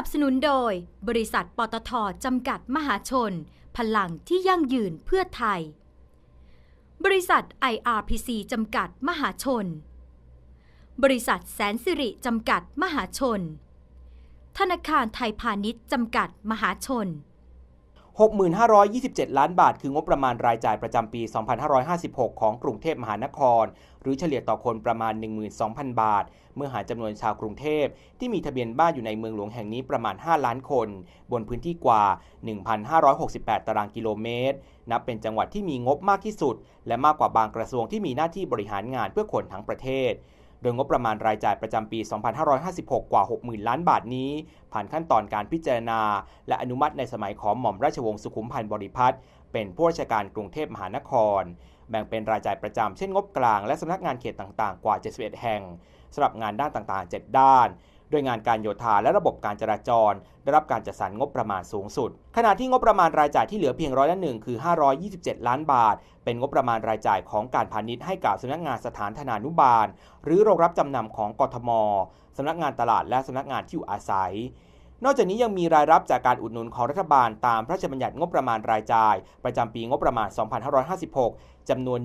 นับสนุนโดย บริษัทปตทจำกัดมหาชน พลังที่ยั่งยืนเพื่อไทย บริษัท IRPC จำกัดมหาชน บริษัทแสนสิริจำกัดมหาชน ธนาคารไทยพาณิชย์จำกัดมหาชน 6,527 ล้านบาท คืองบประมาณรายจ่ายประจำปี 2556 ของกรุงเทพมหานคร หรือเฉลี่ยต่อคนประมาณ 12,000 บาท เมื่อหารจำนวนชาวกรุงเทพที่มีทะเบียนบ้านอยู่ในเมืองหลวงแห่งนี้ประมาณ 5 ล้านคน บนพื้นที่กว่า 1,568 ตารางกิโลเมตร นับเป็นจังหวัดที่มีงบมากที่สุด และมากกว่าบางกระทรวงที่มีหน้าที่บริหารงานเพื่อคนทั้งประเทศ โดยงบประมาณรายจ่ายประจำปี 2556 กว่า 60,000 ล้านบาทนี้ ผ่านขั้นตอนการพิจารณา และอนุมัติในสมัยของหม่อมราชวงศ์สุขุมพันธ์บริพัตรเป็นผู้ราชการกรุงเทพมหานคร แบ่งเป็นรายจ่ายประจำเช่นงบกลางและสำนักงานเขตต่างๆ กว่า 71 แห่งสำหรับงานด้านต่างๆ 7 ด้าน โดยงานการโยธาและระบบการจราจร ได้รับการจัดสรรงบประมาณสูงสุด ขณะที่งบประมาณรายจ่ายที่เหลือเพียงร้อยละหนึ่งคือ 527 ล้านบาท เป็นงบประมาณรายจ่ายของการพาณิชย์ให้กับสำนักงานสถานธนานุบาล หรือโรงรับจำนำของกทมสำนักงานตลาดและสำนักงานที่อยู่อาศัย นอกจากนี้ยังมีรายรับจากการอุดหนุนของรัฐบาลตามพระราชบัญญัติงบประมาณรายจ่าย ประจำปีงบประมาณ 2556 จำนวน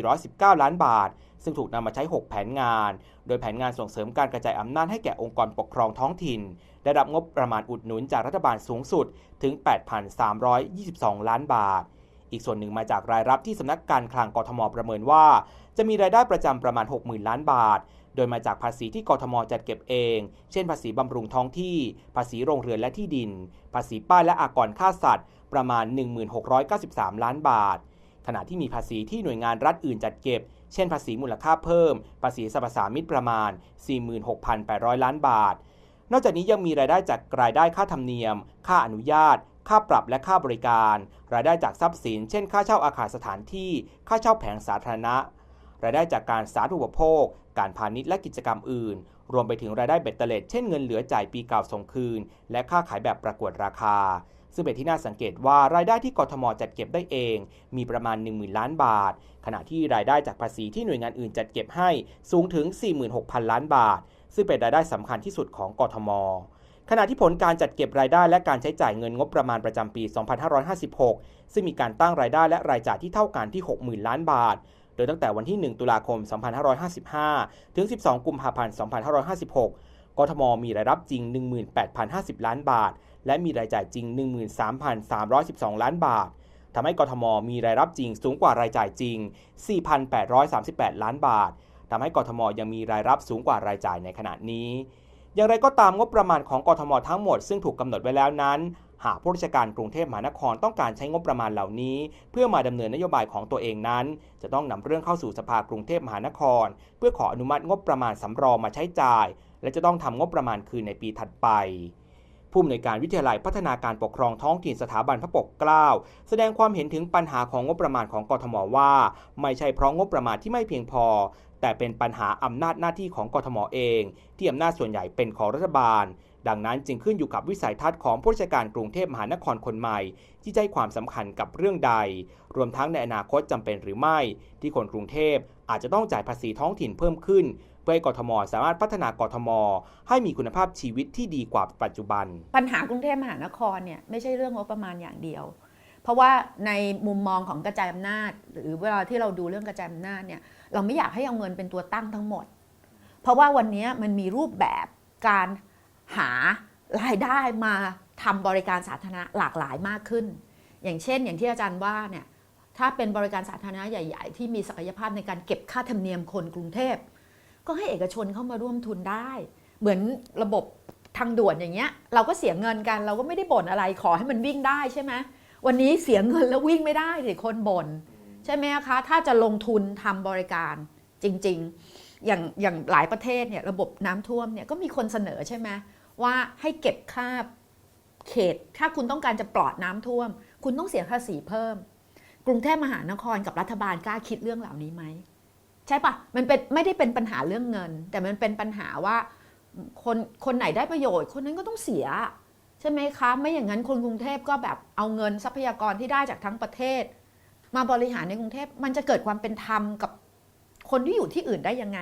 14,419 ล้านบาท ซึ่งถูกนำมาใช้ 6 แผนงาน โดยแผนงานส่งเสริมการกระจายอำนาจให้แก่องค์กรปกครองท้องถิ่น ได้รับงบประมาณอุดหนุนจากรัฐบาลสูงสุดถึง 8,322 ล้านบาทอีกส่วนหนึ่งมาจากรายรับที่สำนักการคลังกทมประเมินว่า จะมีรายได้ประจำประมาณ 60,000 ล้านบาท โดยมาจากภาษีที่กทมจัดเก็บเอง เช่น ภาษีบำรุงท้องที่ ภาษีโรงเรือนและที่ดิน ภาษีป้ายและอากรค่าสัตว์ ประมาณ 1693 ล้านบาท ขณะที่มีภาษีที่หน่วยงานรัฐอื่นจัดเก็บ เช่น ภาษีมูลค่าเพิ่ม ภาษีสรรพสามิตประมาณ 46,800 ล้านบาท นอกจากนี้ยังมีรายได้จากรายได้ค่าธรรมเนียม ค่าอนุญาตค่าปรับและค่าบริการ รายได้จากทรัพย์สิน เช่น ค่าเช่าอาคารสถานที่ ค่าเช่าแผงสาธารณะ รายได้จากการสาธารณูปโภค การพาณิชย์และกิจกรรมอื่น รวมไปถึงรายได้เบ็ดเตล็ดเช่นเงินเหลือจ่ายปีเก่าส่งคืน และค่าขายแบบประกวดราคา ซึ่งเป็นที่น่าสังเกตว่ารายได้ที่กทมจัดเก็บได้เอง มีประมาณ 10,000 ล้านบาท ขณะที่รายได้จากภาษีที่หน่วยงานอื่นจัดเก็บให้สูงถึง 46,000 ล้านบาท ซึ่งเป็นรายได้สำคัญที่สุดของกทมขณะที่ผลการจัดเก็บรายได้และการใช้จ่ายเงินงบประมาณประจำปี 2556 ซึ่งมีการตั้งรายได้และรายจ่ายที่เท่ากันที่ 60,000 ล้านบาท ดยตั้งแต่วันที่ 1 ตุลาคม 2555 ถึง 12 กุมภาพันธ์ 2556 กทมมีรายรับจริง 18,050 ล้านบาท และมีรายจ่ายจริง 13,312 ล้านบาททำให้กทมมีรายรับจริงสูงกว่ารายจ่ายจริง 4,838 ล้านบาททำให้กทมยังมีรายรับสูงกว่ารายจ่ายในขณะนี้ อย่างไรก็ตามงบประมาณของกทมทั้งหมดซึ่งถูกกำหนดไว้แล้วนั้น หากผู้ราชการกรุงเทพมหานครต้องการใช้งบประมาณเหล่านี้ เพื่อมาดำเนินนโยบายของตัวเองนั้น จะต้องนำเรื่องเข้าสู่สภากรุงเทพมหานคร เพื่อขออนุมัติงบประมาณสำรองมาใช้จ่าย และจะต้องทำงบประมาณคืนในปีถัดไปผู้อำนวยการวิทยาลัยพัฒนาการปกครองท้องถิ่นสถาบันพระปกเกล้าแสดงความเห็นถึงปัญหาของงบประมาณของกทมว่า ไม่ใช่เพราะงบประมาณที่ไม่เพียงพอ แต่เป็นปัญหาอำนาจหน้าที่ของกทมเอง ที่อำนาจส่วนใหญ่เป็นของรัฐบาล ดังนั้นจึงขึ้นอยู่กับวิสัยทัศน์ของผู้ราชการกรุงเทพมหานครคนใหม่ ที่ใจความสำคัญกับเรื่องใด รวมทั้งในอนาคตจำเป็นหรือไม่ ที่คนกรุงเทพอาจจะต้องจ่ายภาษีท้องถิ่นเพิ่มขึ้น เพื่อให้กทม สามารถพัฒนากทม ให้มีคุณภาพชีวิตที่ดีกว่าปัจจุบัน ปัญหากรุงเทพมหานครเนี่ยไม่ใช่เรื่องงบประมาณอย่างเดียว เพราะว่าในมุมมองของกระจายอำนาจ หรือเวลาที่เราดูเรื่องกระจายอำนาจเนี่ยเราไม่อยากให้เอาเงินเป็นตัวตั้งทั้งหมด เพราะว่าวันนี้มันมีรูปแบบการ หารายได้มาทำบริการสาธารณะหลากหลายมากขึ้น อย่างเช่น อย่างที่อาจารย์ว่าเนี่ยถ้าเป็นบริการสาธารณะใหญ่ ๆ ที่มีศักยภาพในการเก็บค่าธรรมเนียมคนกรุงเทพ ก็ให้เอกชนเข้ามาร่วมทุนได้ เหมือนระบบทางด่วนอย่างเงี้ยเราก็เสียเงินกันเราก็ไม่ได้บ่นอะไรขอให้มันวิ่งได้ใช่ไหมวันนี้เสียเงินแล้ววิ่งไม่ได้สิคนบ่นใช่ไหมคะถ้าจะลงทุนทำบริการจริง ๆ อย่างอย่างหลายประเทศเนี่ยระบบน้ำท่วมเนี่ยก็มีคนเสนอใช่ไหม ว่าให้เก็บค่าเขต ถ้าคุณต้องการจะปลอดน้ำท่วม คุณต้องเสียภาษีเพิ่ม กรุงเทพมหานครกับรัฐบาลกล้าคิดเรื่องเหล่านี้ไหมใช่ปะมันเป็นไม่ได้เป็นปัญหาเรื่องเงิน แต่มันเป็นปัญหาว่าคนคนไหนได้ประโยชน์ คนนั้นก็ต้องเสีย ใช่ไหมคะ ไม่อย่างนั้นคนกรุงเทพก็แบบเอาเงินทรัพยากรที่ได้จากทั้งประเทศ มาบริหารในกรุงเทพมันจะเกิดความเป็นธรรมกับ คนที่อยู่ที่อื่นได้ยังไง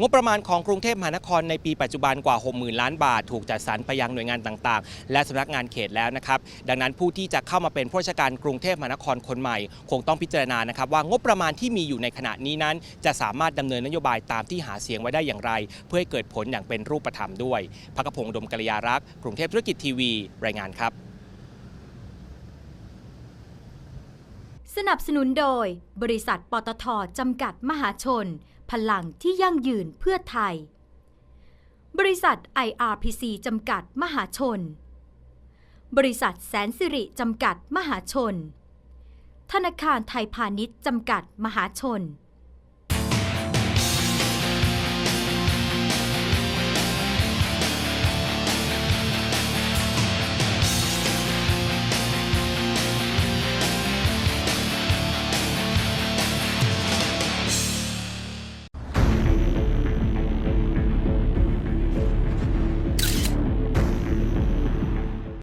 งบประมาณของกรุงเทพมหานครในปีปัจจุบันกว่า 60,000 ล้านบาท ถูกจัดสรรไปยังหน่วยงานต่างๆ และสำนักงานเขตแล้วนะครับ ดังนั้นผู้ที่จะเข้ามาเป็นผู้ราชการกรุงเทพมหานครคนใหม่ คงต้องพิจารณานะครับว่างบประมาณที่มีอยู่ในขณะนี้นั้น จะสามารถดำเนินนโยบายตามที่หาเสียงไว้ได้อย่างไร เพื่อให้เกิดผลอย่างเป็นรูปธรรมด้วยพักพงศ์ดมกัลยารักษ์กรุงเทพธุรกิจทีวี รายงานครับ สนับสนุนโดย บริษัทปตทจำกัดมหาชน พลังที่ยั่งยืนเพื่อไทย บริษัท IRPC จำกัดมหาชน บริษัทแสนสิริจำกัดมหาชน ธนาคารไทยพาณิชย์จำกัดมหาชน